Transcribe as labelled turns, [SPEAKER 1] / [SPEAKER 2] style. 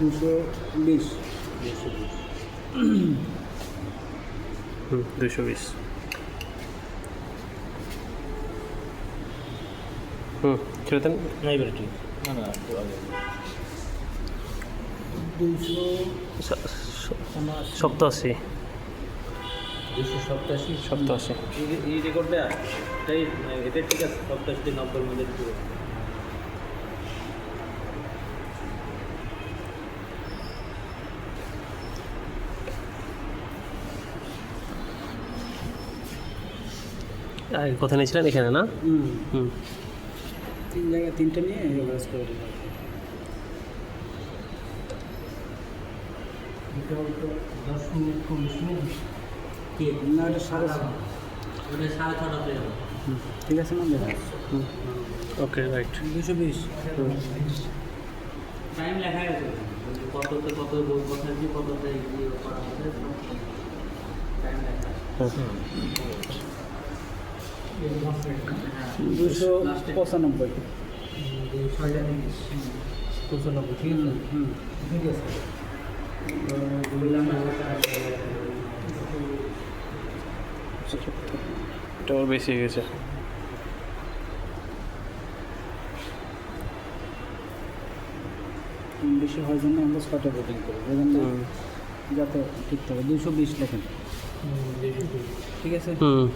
[SPEAKER 1] দুশো বিশ।
[SPEAKER 2] দুশো বিশ। হুম ছেড়ে দেন।
[SPEAKER 3] না ঠিক। না না
[SPEAKER 1] দুশো
[SPEAKER 2] সপ্তাশি।
[SPEAKER 3] দুশো সপ্তাশি।
[SPEAKER 2] সপ্তাশি।
[SPEAKER 3] এই- এই রেকর্ডটা এটাই এটা ঠিক আছে সপ্তাশি নব্বই মধ্যে
[SPEAKER 2] কোথায় নিয়েছিলেন এখানে না
[SPEAKER 1] হুম
[SPEAKER 2] হুম
[SPEAKER 1] তিন জায়গায় তিনটে নিয়ে
[SPEAKER 3] হয়ে
[SPEAKER 1] ঠিক আছে না
[SPEAKER 2] ওকে রাইট
[SPEAKER 1] দুশো বিশ
[SPEAKER 3] টাইম লেখা গেছে কততে কত বই কোথায় কি কততে ইয়ে করা হবে টাইম লেখা
[SPEAKER 1] দুশো পঁচানব্বই।
[SPEAKER 3] ঠিক আছে
[SPEAKER 1] হুম
[SPEAKER 3] ঠিক আছে
[SPEAKER 2] এটা বেশি হয়ে গেছে।
[SPEAKER 1] বেশি হওয়ার জন্য আমরা ছটা বোটিং করি বুঝলেন যাতে ঠিক থাকে। দুশো বিশ লেখেন। ঠিক আছে?
[SPEAKER 2] হুম।